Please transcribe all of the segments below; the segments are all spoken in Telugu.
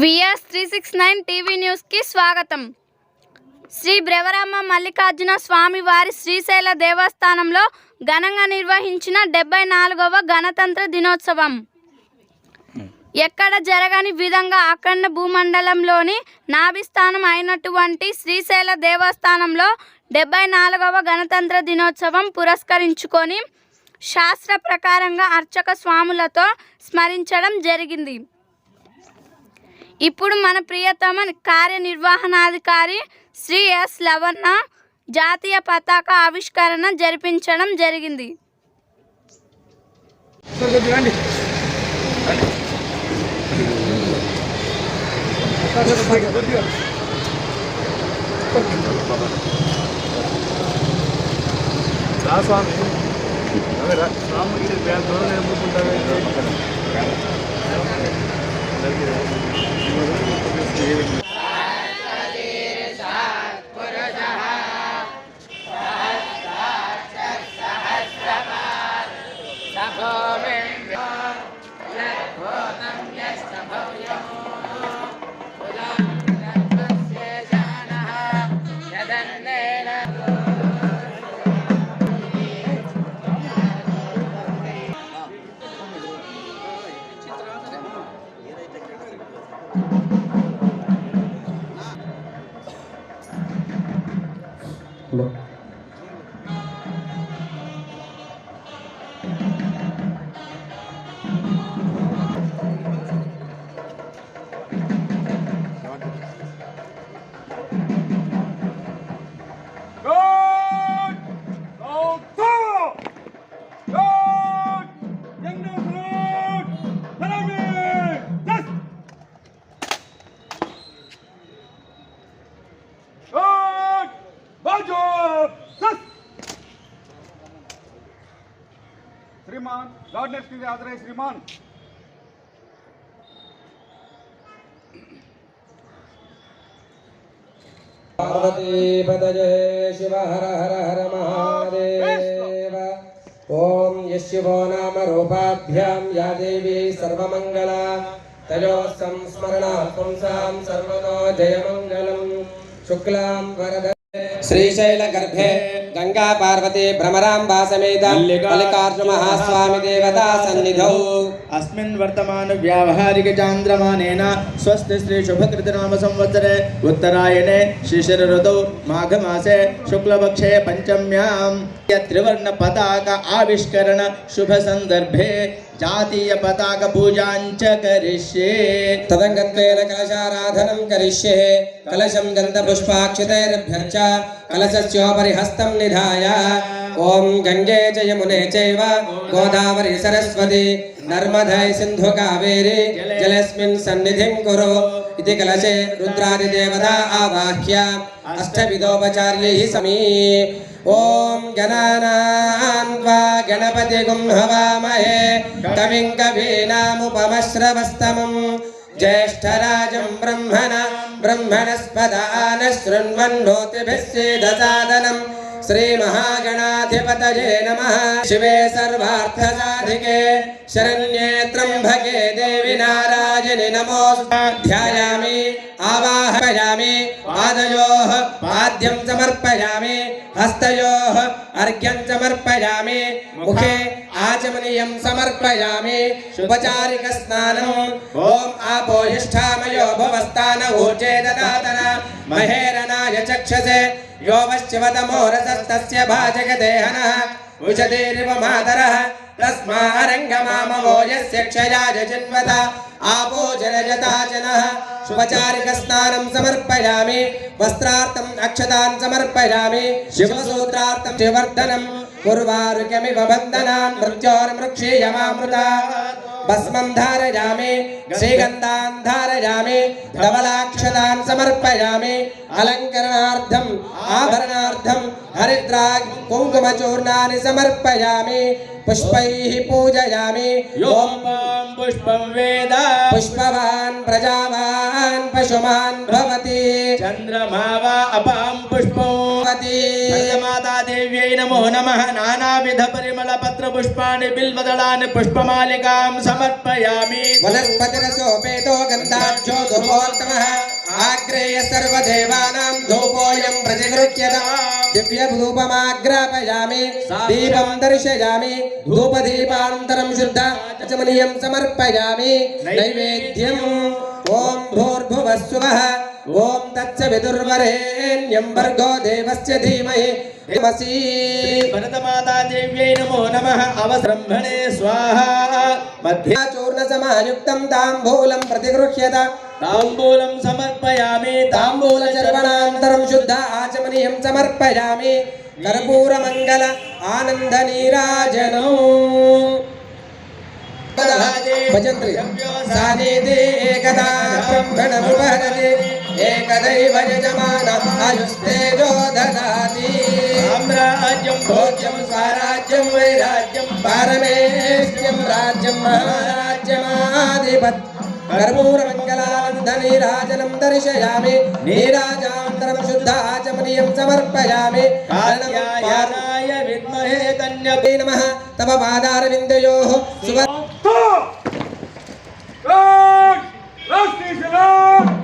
VS three six nine TV న్యూస్కి స్వాగతం. శ్రీ బ్రవరామ మల్లికార్జున స్వామి వారి శ్రీశైల దేవస్థానంలో ఘనంగా నిర్వహించిన డెబ్బై నాలుగవ గణతంత్ర దినోత్సవం. ఎక్కడ జరగని విధంగా అఖండ భూమండలంలోని నాభిస్థానం అయినటువంటి శ్రీశైల దేవస్థానంలో డెబ్బై నాలుగవ గణతంత్ర దినోత్సవం పురస్కరించుకొని శాస్త్ర ప్రకారంగా అర్చక స్వాములతో స్మరించడం జరిగింది. ఇప్పుడు మన ప్రియతమ కార్యనిర్వహణాధికారి శ్రీ ఎస్ లవణ జాతీయ పతాక ఆవిష్కరణ జరిపించడం జరిగింది. రా స్వామి స్వామి ఇది వేల దూరం श्रीमान लॉर्ड नेक्स्ट श्रीमान शिव हर हर हर महादेव यशिवो नाम देवी सर्वमङ्गला तयोः संस्मरणात् पुंसां सर्वतो वरद श्रीशैलगर्भे गङ्गा पार्वती भ्रमराम्बा समेत मल्लिकार्जुन महास्वामी देवता सन्निधौ। अस्मिन् वर्तमान व्यावहारिक चान्द्रमानेन स्वस्ति श्री शुभकृतनाम संवत्सरे उत्तरायणे शिशिर ऋतौ माघमासे शुक्लपक्षे पञ्चम्यां त्रिवर्ण पताक आविष्करण शुभ सन्दर्भे जातीय पताक पूजाञ्च करिष्ये। तदङ्गत्वेन कलशाराधनं करिष्ये। कलशं गन्धपुष्पाक्षितैरभ्यर्च कलशस्योपरि हस्तं निधाय ॐ गङ्गे च यमुने चैव गोदावरि सरस्वती नर्मदै सिन्धु कावेरी जलेऽस्मिन् सन्निधिं कुरु इति कलशे रुद्रादिदेवता आवाह्य अष्टविधोपचार्यैः समी ॐ गणानान् त्वा गणपतिगुं हवामहे कविं कवीनामुपमश्रवस्तमम् ज्येष्ठराजं ब्रह्मण ब्रह्मणस्पदान शृण्वन्नोतिभिः सीदसादनम् श्रीमहागणाधिपतये नमः शिवे सर्वार्थसाधिके शरण्ये त्र्यम्बके देवि नारायणि नमोऽस्तु ध्यायामि आवाहयामि पादयोः पाद्यं समर्पयामि हस्तयोः अर्घ्यं समर्पयामि मुखे आचमनीयं समर्पयामि उपचारिकस्नानम् ॐ आपोहिष्ठामयो भवस्तान ऊर्जे ददातन महेरनाय चक्षसे यो वश्चिवतमोरसस्तस्य भाजकदेहनः उषतीरिव मातरः तस्मारङ्गमामवो यस्य क्षयाय जिन्वत। आपो जनयताचनः शुभचारिकस्नानं समर्पयामि। वस्त्रार्थम् अक्षतान् समर्पयामि। शिवसूत्रार्थं शिवर्धनम् कुर्वारुकमिव बन्धनान् मृत्योर्मृक्षीयमामृता भस्मन्धारयामि श्रीगन्धान्धारयामि धवलाक्षतान् समर्पयामि। अलङ्करणार्थम् आभरणार्थम् हरिद्रा कुङ्कुमचूर्णानि समर्पयामि। पुष्पैः पूजयामि। ॐ पुष्पं पुष्पवान् प्रजावान् पशुमान् भवति। चंद्रमावा अपां पुष्पम्। మాతాదేవ్యై నమో నమ. నానావిధ పరిమళ పత్ర పుష్పాణి బిల్వదళాన్ని పుష్పమాలికాం సమర్పయామి. వనస్పతిరసోపేతో గంధాఢ్యో ధూపోత్తమః ఆగ్రేయ సర్వదేవానాం ధూపోయం ప్రతిగృహ్యత దివ్యధూపమాగ్రాపయామి. దీపం దర్శయామి. ధూపదీపానంతరం శుద్ధ అచమనీయం సమర్పయామి. నైవేద్యం. ఓం భూర్భువస్సువః ఓం తచ్చ విదుర్వరేణ్యం భర్గో దేవస్య ధీమహి. ధిమసి భరతమాతాదేవ్యై నమో నమ. అవబ్రహ్మణే స్వాహ. మధ్య చూర్ణ సమాయుక్తం తాంబూలం ప్రతిగృహ్యత. తాంబూలం సమర్పయామి. తాంబూల చర్వణాంతరం శుద్ధ ఆచమనీయం సమర్పయామి. కర్పూర మంగళ ఆనంద నీరాజనం. భజంత్రి. సానేదే బ్రహ్మణ ఏకదైవ యజమాన ఆయుస్తేజో దదాతి సామ్రాజ్యం భోజ్యం స్వరాజ్యం వైరాజ్యం పారమేష్ట్యం రాజ్యం మహారాజ్యమాధిపత్ కర్పూర మంగళానంద నీరాజనం దర్శయామి. నీరాజాంతరం శుద్ధ ఆచమనీయం సమర్పయామి. కాత్యాయనాయ విద్మహే కన్య నమ. పాదారవిందయో. Run!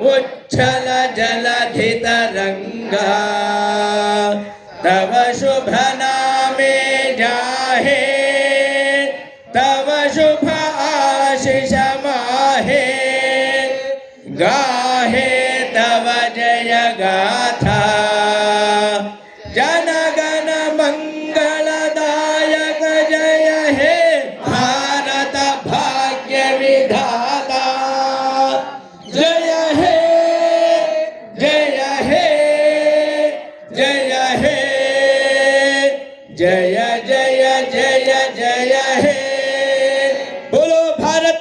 उच्छल रंग तव शुभ नामे जाहे। तव शुभ आशीष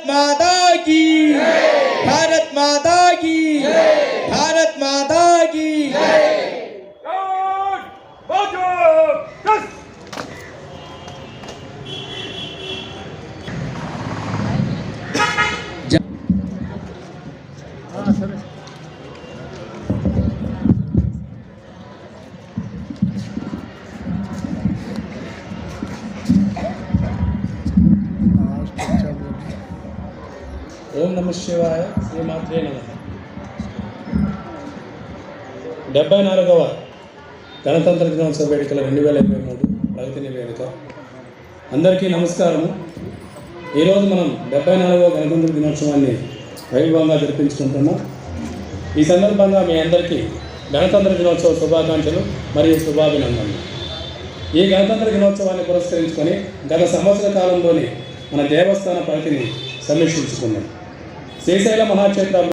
Mata నమ శివాయ శ్రీమాత్రే నమ. డెబ్బై నాలుగవ గణతంత్ర దినోత్సవ వేడుకల రెండు వేల ఇరవై మూడు ప్రగతి నివేదిక. అందరికీ నమస్కారము. ఈరోజు మనం డెబ్బై నాలుగవ గణతంత్ర దినోత్సవాన్ని వైభవంగా జరిపించుకుంటున్నాం. ఈ సందర్భంగా మీ అందరికీ గణతంత్ర దినోత్సవ శుభాకాంక్షలు మరియు శుభాభినందనలు. ఈ గణతంత్ర దినోత్సవాన్ని పురస్కరించుకొని గత సంవత్సర కాలంలోని మన దేవస్థాన ప్రగతిని సమీక్షించుకున్నాం. శ్రీశైల మహాక్షేత్రం